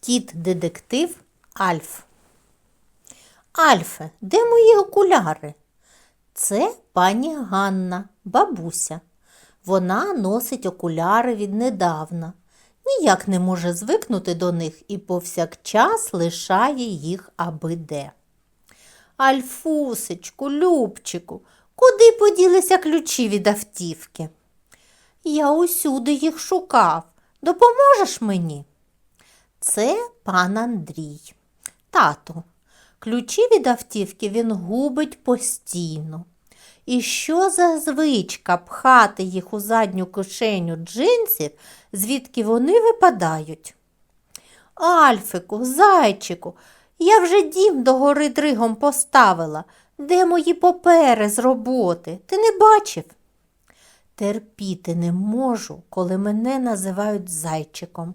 Кіт-детектив Альф. Альфе, де мої окуляри? Це пані Ганна, бабуся. Вона носить окуляри віднедавна. Ніяк не може звикнути до них і повсякчас лишає їх аби де. Альфусечку, Любчику, куди поділися ключі від автівки? Я усюди їх шукав. Допоможеш мені? Це пан Андрій. Тато, ключі від автівки він губить постійно. І що за звичка пхати їх у задню кишеню джинсів, звідки вони випадають? Альфику, зайчику, я вже дім догори дригом поставила. Де мої папери з роботи? Ти не бачив? Терпіти не можу, коли мене називають зайчиком.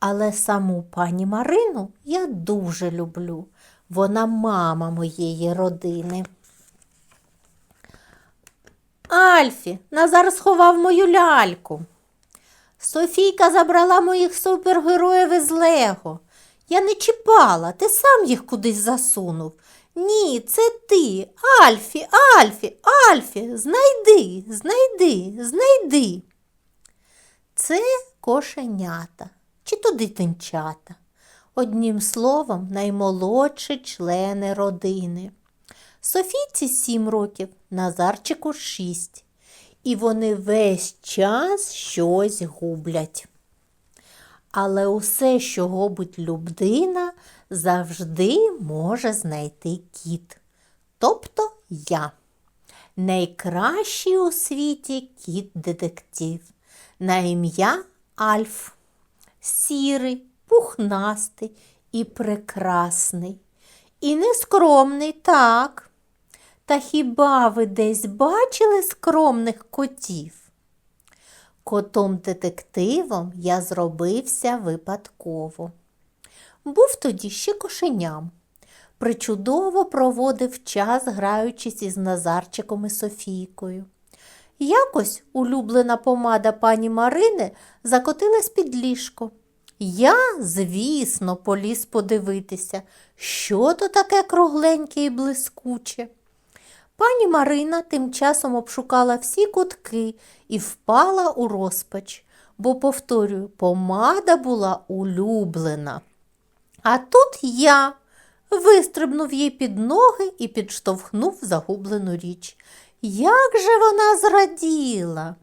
Але саму пані Марину я дуже люблю. Вона мама моєї родини. Альфі, Назар сховав мою ляльку. Софійка забрала моїх супергероїв із Лего. Я не чіпала, ти сам їх кудись засунув. Ні, це ти. Альфі, Альфі, Альфі, знайди, знайди, знайди. Це кошенята чи то дитинчата. Одним словом, наймолодші члени родини. Софійці сім років, Назарчику шість. І вони весь час щось гублять. Але усе, що губить людина, завжди може знайти кіт. Тобто я. Найкращий у світі кіт-детектив. На ім'я Альф. Сірий, пухнастий і прекрасний. І нескромний, так. Та хіба ви десь бачили скромних котів? Котом-детективом я зробився випадково. Був тоді ще кошеням. Причудово проводив час, граючись із Назарчиком і Софійкою. Якось улюблена помада пані Марини закотилась під ліжко. Я, звісно, поліз подивитися, що то таке кругленьке і блискуче. Пані Марина тим часом обшукала всі кутки і впала у розпач, бо, повторюю, помада була улюблена. А тут я вистрибнув їй під ноги і підштовхнув загублену річ. Як же вона зраділа,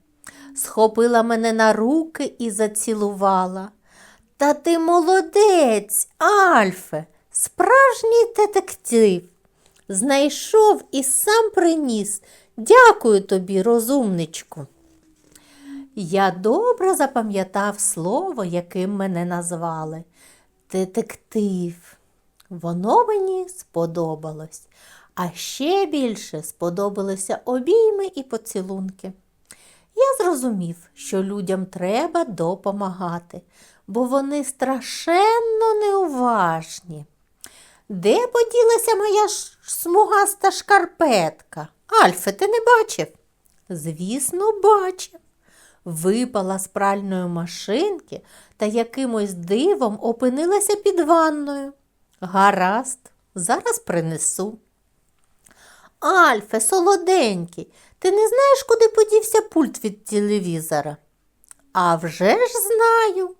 схопила мене на руки і зацілувала. Та ти молодець, Альфе, справжній детектив. Знайшов і сам приніс. Дякую тобі, розумничку. Я добре запам'ятав слово, яким мене назвали детектив. Воно мені сподобалось, а ще більше сподобалися обійми і поцілунки. Я зрозумів, що людям треба допомагати, бо вони страшенно неуважні. Де поділася моя смугаста шкарпетка? Альфе, ти не бачив? Звісно, бачив. Випала з пральної машинки та якимось дивом опинилася під ванною. Гаразд, зараз принесу. Альфе, солоденький, ти не знаєш, куди подівся пульт від телевізора? А вже ж знаю.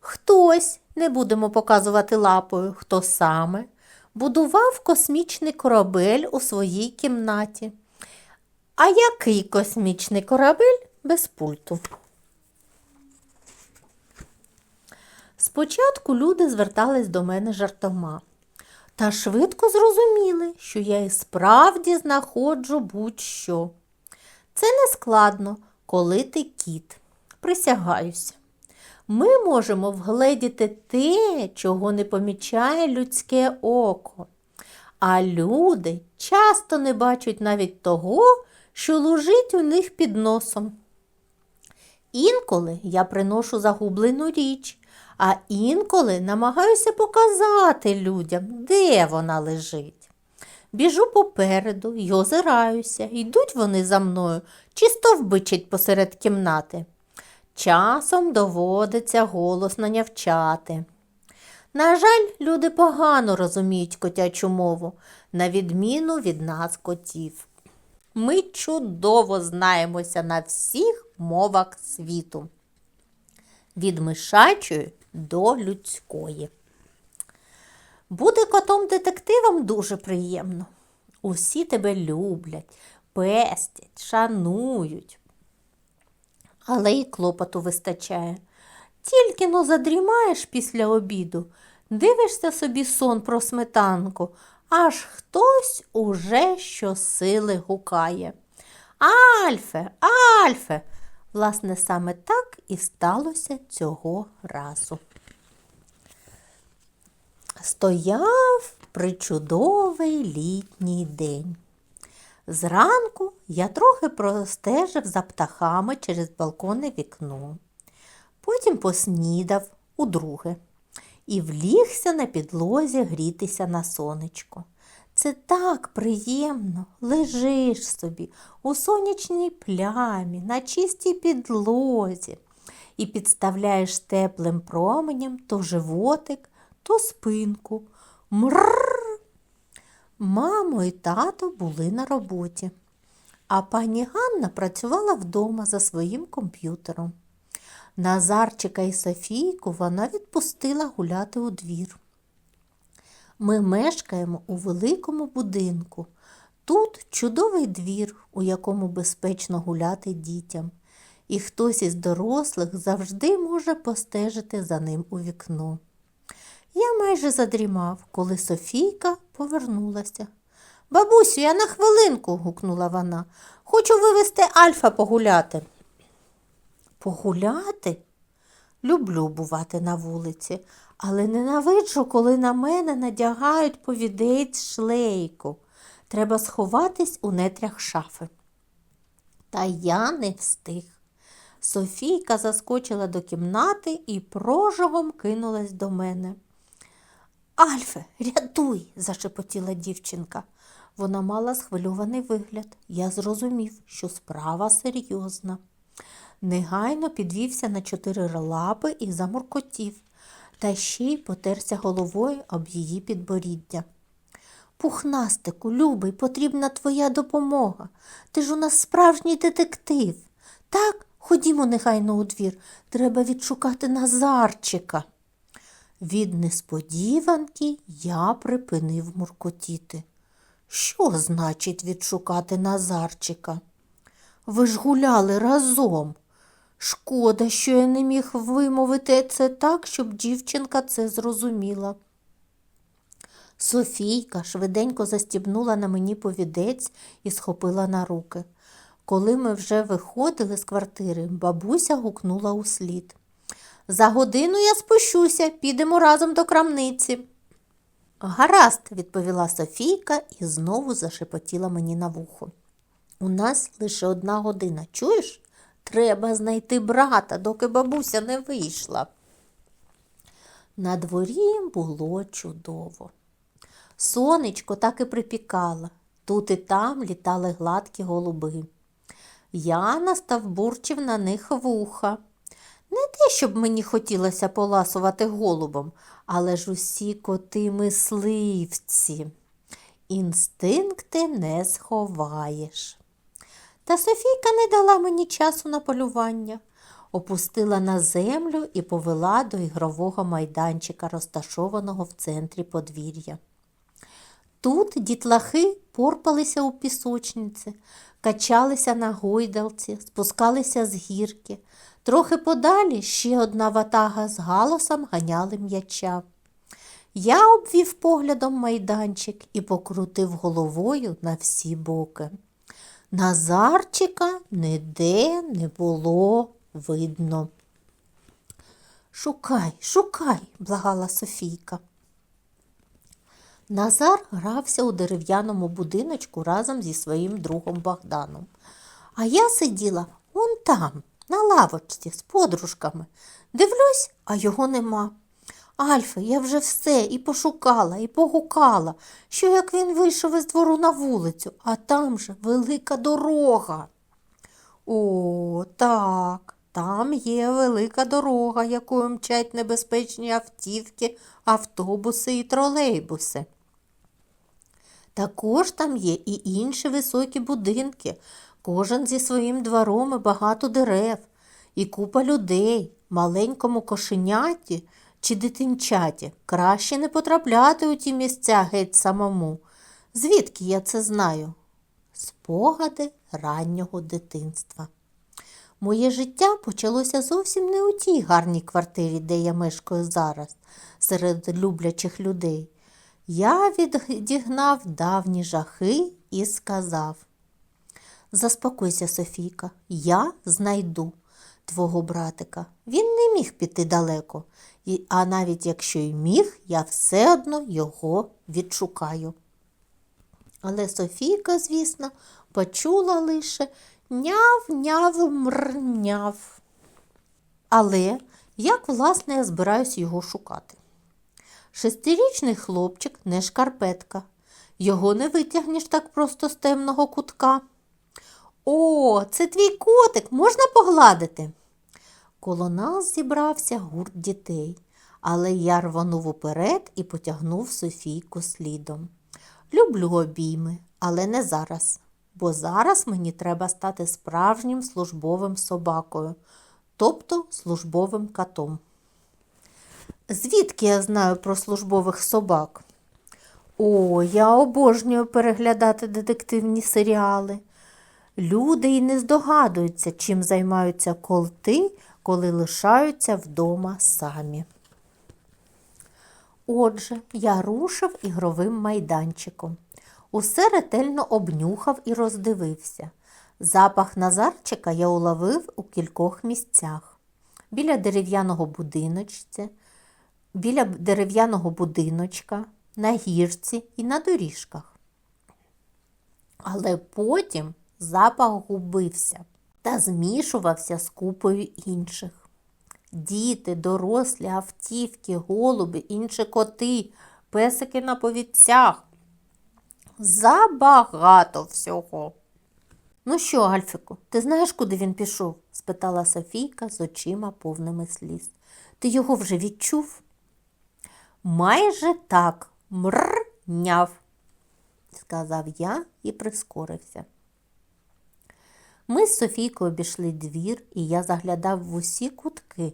Хтось, не будемо показувати лапою, хто саме, будував космічний корабель у своїй кімнаті. А який космічний корабель без пульту? Спочатку люди звертались до мене жартома, та швидко зрозуміли, що я і справді знаходжу будь-що. Це не складно, коли ти кіт. Присягаюся. Ми можемо вгледіти те, чого не помічає людське око. А люди часто не бачать навіть того, що лежить у них під носом. Інколи я приношу загублену річ, а інколи намагаюся показати людям, де вона лежить. Біжу попереду й озираюся, йдуть вони за мною чи стовбичать посеред кімнати. Часом доводиться голосно нявчати. На жаль, люди погано розуміють котячу мову, на відміну від нас котів. Ми чудово знаємося на всіх мовах світу. Від мишачої до людської. Бути котом-детективом дуже приємно. Усі тебе люблять, пестять, шанують. Але й клопоту вистачає. Тільки но задрімаєш після обіду, дивишся собі сон про сметанку, аж хтось уже щосили гукає. Альфе, Альфе! Власне, саме так і сталося цього разу. Стояв причудовий літній день. Зранку я трохи простежив за птахами через балконне вікно. Потім поснідав удруге і влігся на підлозі грітися на сонечко. Це так приємно, лежиш собі у сонячній плямі, на чистій підлозі і підставляєш теплим променем то животик, то спинку. Мрррр. Мамо і тато були на роботі, а пані Ганна працювала вдома за своїм комп'ютером. Назарчика і Софійку вона відпустила гуляти у двір. Ми мешкаємо у великому будинку. Тут чудовий двір, у якому безпечно гуляти дітям, і хтось із дорослих завжди може постежити за ним у вікно. Я майже задрімав, коли Софійка повернулася. Бабусю, я на хвилинку, гукнула вона. Хочу вивезти Альфа погуляти. Погуляти? Люблю бувати на вулиці, але ненавиджу, коли на мене надягають повідець шлейку. Треба сховатись у нетрях шафи. Та я не встиг. Софійка заскочила до кімнати і прожогом кинулась до мене. Альфе, рятуй, зашепотіла дівчинка. Вона мала схвильований вигляд. Я зрозумів, що справа серйозна. Негайно підвівся на чотири лапи і замуркотів, та ще й потерся головою об її підборіддя. Пухнастику, любий, потрібна твоя допомога. Ти ж у нас справжній детектив. Так, ходімо негайно у двір. Треба відшукати Назарчика. Від несподіванки я припинив муркотіти. Що значить відшукати Назарчика? Ви ж гуляли разом. Шкода, що я не міг вимовити це так, щоб дівчинка це зрозуміла. Софійка швиденько застібнула на мені повідець і схопила на руки. Коли ми вже виходили з квартири, бабуся гукнула услід. За годину я спущуся, підемо разом до крамниці. Гаразд, відповіла Софійка і знову зашепотіла мені на вухо. У нас лише одна година, чуєш? Треба знайти брата, доки бабуся не вийшла. На дворі було чудово. Сонечко так і припікало, тут і там літали гладкі голуби. Я наставбурчив на них вуха. Не те, щоб мені хотілося поласувати голубом, але ж усі коти мисливці. Інстинкти не сховаєш. Та Софійка не дала мені часу на полювання, опустила на землю і повела до ігрового майданчика, розташованого в центрі подвір'я. Тут дітлахи порпалися у пісочниці, качалися на гойдалці, спускалися з гірки. Трохи подалі ще одна ватага з галосом ганяли м'яча. Я обвів поглядом майданчик і покрутив головою на всі боки. Назарчика ніде не було видно. Шукай, шукай, благала Софійка. Назар грався у дерев'яному будиночку разом зі своїм другом Богданом. А я сиділа вон там, на лавочці з подружками. Дивлюсь, а його нема. Альфа, я вже все і пошукала, і погукала, що як він вийшов із двору на вулицю, а там же велика дорога. О, так, Там є велика дорога, якою мчать небезпечні автівки, автобуси і тролейбуси. Також там є і інші високі будинки, кожен зі своїм двором і багато дерев, і купа людей, маленькому кошеняті чи дитинчаті. Краще не потрапляти у ті місця геть самому. Звідки я це знаю? Спогади раннього дитинства. Моє життя почалося зовсім не у тій гарній квартирі, де я мешкаю зараз, серед люблячих людей. Я відігнав давні жахи і сказав: Заспокойся, Софійка, я знайду твого братика. Він не міг піти далеко, а навіть якщо й міг, я все одно його відшукаю. Але Софійка, звісно, почула лише няв-няв-мр-няв. Але як, власне, я збираюсь його шукати? Шестирічний хлопчик не шкарпетка. Його не витягнеш так просто з темного кутка. О, це твій котик, можна погладити? Коло нас зібрався гурт дітей, але я рванув уперед і потягнув Софійку слідом. Люблю обійми, але не зараз, бо зараз мені треба стати справжнім службовим собакою, тобто службовим котом. Звідки я знаю про службових собак? О, я обожнюю переглядати детективні серіали. Люди й не здогадуються, чим займаються колти, коли лишаються вдома самі. Отже, я рушив ігровим майданчиком. Усе ретельно обнюхав і роздивився. Запах Назарчика я уловив у кількох місцях. Біля дерев'яного будиночця, біля дерев'яного будиночка, на гірці і на доріжках. Але потім запах губився та змішувався з купою інших. Діти, дорослі, автівки, голуби, інші коти, песики на повідцях. Забагато всього. Ну що, Альфику, ти знаєш, куди він пішов? спитала Софійка з очима повними сліз. Ти його вже відчув? Майже так, мрняв, сказав я і прискорився. Ми з Софійкою обійшли двір, і я заглядав в усі кутки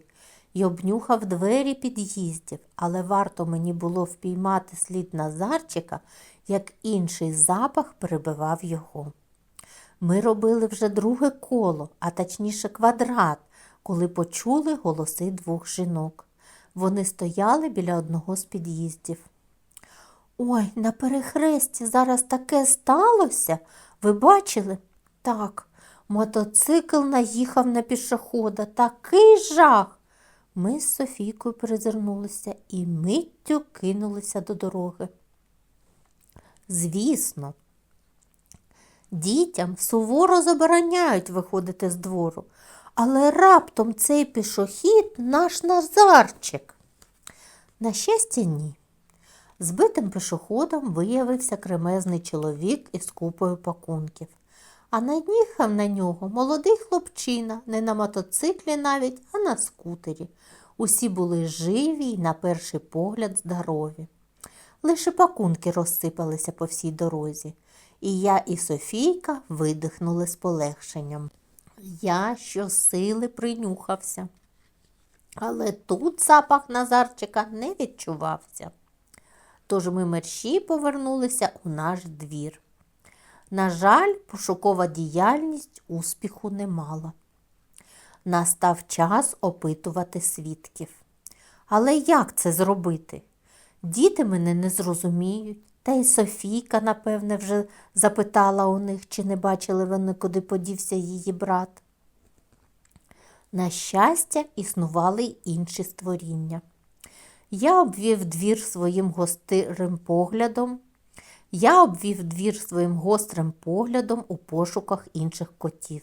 і обнюхав двері під'їздів, але варто мені було впіймати слід Назарчика, як інший запах перебивав його. Ми робили вже друге коло, а точніше квадрат, коли почули голоси двох жінок. Вони стояли біля одного з під'їздів. Ой, на перехресті зараз таке сталося. Ви бачили? Так, мотоцикл наїхав на пішохода. Такий жах. Ми з Софійкою перезирнулися і миттю кинулися до дороги. Звісно, дітям суворо забороняють виходити з двору, але раптом цей пішохід наш Назарчик. На щастя, ні. Збитим пішоходом виявився кремезний чоловік із купою пакунків, а наїхав на нього молодий хлопчина, не на мотоциклі навіть, а на скутері. Усі були живі й, на перший погляд, здорові. Лише пакунки розсипалися по всій дорозі, і я і Софійка видихнули з полегшенням. Я щосили принюхався. Але тут запах Назарчика не відчувався. Тож ми мерщі повернулися у наш двір. На жаль, пошукова діяльність успіху не мала. Настав час опитувати свідків. Але як це зробити? Діти мене не зрозуміють, та й Софійка, напевне, вже запитала у них, чи не бачили вони, куди подівся її брат. На щастя, існували й інші створіння. Я обвів двір своїм гострим поглядом. Я обвів двір своїм гострим поглядом у пошуках інших котів.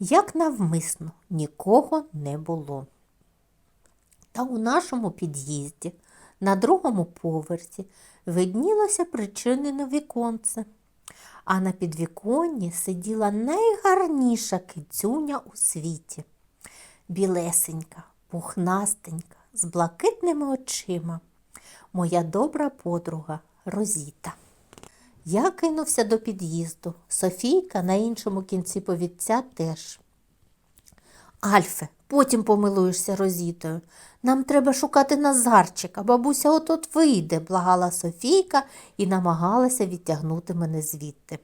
Як навмисно, нікого не було. Та у нашому під'їзді, на другому поверсі, виднілося причинене віконце, а на підвіконні сиділа найгарніша кицюня у світі. білесенька, пухнастенька, з блакитними очима. Моя добра подруга Розіта. Я кинувся до під'їзду. Софійка на іншому кінці повідця теж. Альфе, потім помилуєшся Розітою. Нам треба шукати Назарчика, бабуся от-от вийде, благала Софійка і намагалася відтягнути мене звідти.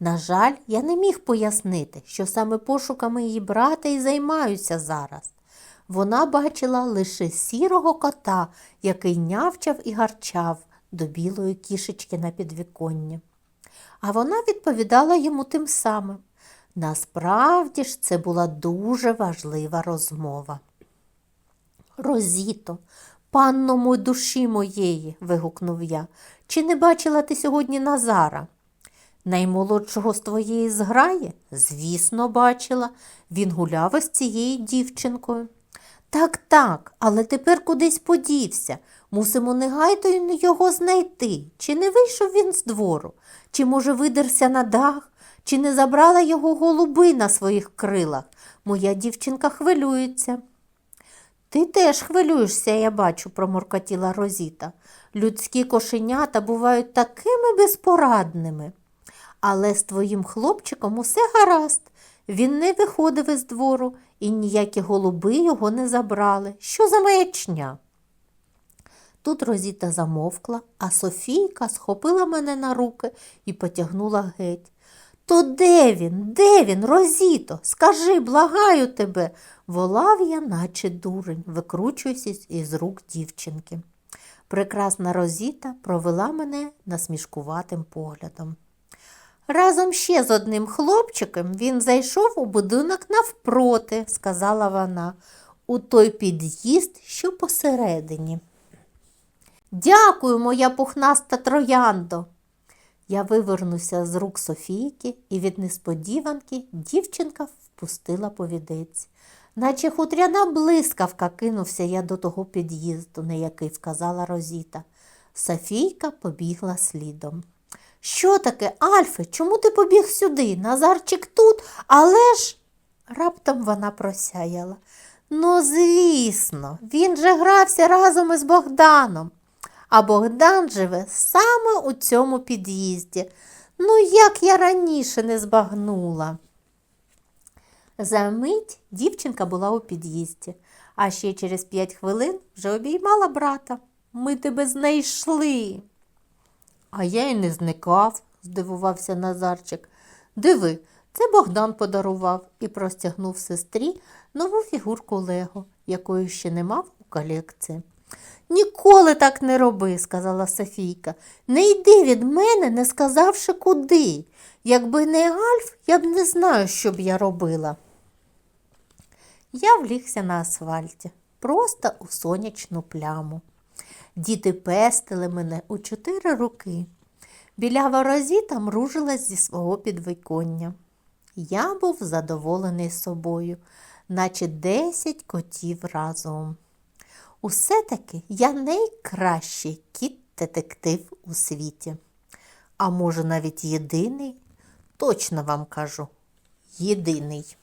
На жаль, я не міг пояснити, що саме пошуками її брата і займаюся зараз. Вона бачила лише сірого кота, який нявчав і гарчав до білої кішечки на підвіконні. А вона відповідала йому тим самим. Насправді ж це була дуже важлива розмова. Розіто, панно мой душі моєї, вигукнув я, чи не бачила ти сьогодні Назара? Наймолодшого з твоєї зграї? Звісно, бачила. Він гуляв із цією дівчинкою. Так, так, але тепер кудись подівся. Мусимо негайно його знайти. Чи не вийшов він з двору? Чи, може, видерся на дах? Чи не забрала його голуби на своїх крилах? Моя дівчинка хвилюється. Ти теж хвилюєшся, я бачу, проморкотіла Розіта. Людські кошенята бувають такими безпорадними. Але з твоїм хлопчиком усе гаразд. Він не виходив із двору, і ніякі голуби його не забрали. Що за маячня? Тут Розіта замовкла, а Софійка схопила мене на руки і потягнула геть. То де він? Де він, Розіто? Скажи, благаю тебе, волав я, наче дурень, викручуючись із рук дівчинки. Прекрасна Розіта провела мене насмішкуватим поглядом. Разом ще з одним хлопчиком він зайшов у будинок навпроти, сказала вона, у той під'їзд, що посередині. Дякую, моя пухнаста трояндо. Я вивернувся з рук Софійки, і від несподіванки дівчинка впустила повідець. Наче хутряна блискавка кинувся я до того під'їзду, на який сказала Розіта. Софійка побігла слідом. Що таке, Альфе, чому ти побіг сюди? Назарчик тут, але ж. Раптом вона просяяла. Ну, звісно, він же грався разом із Богданом. А Богдан живе саме у цьому під'їзді. Ну, як я раніше не збагнула. За мить дівчинка була у під'їзді, а ще через п'ять хвилин вже обіймала брата. Ми тебе знайшли. А я й не зникав, здивувався Назарчик. Диви, це Богдан подарував і простягнув сестрі нову фігурку Лего, якої ще не мав у колекції. Ніколи так не роби, сказала Софійка. Не йди від мене, не сказавши куди. Якби не Альф, я б не знаю, що б я робила. Я влігся на асфальті, просто у сонячну пляму. Діти пестили мене у чотири роки. Білява розіта мружилась зі свого підвиконня. Я був задоволений собою, наче десять котів разом. Усе таки я найкращий кіт-детектив у світі. А може, навіть єдиний? Точно вам кажу, єдиний.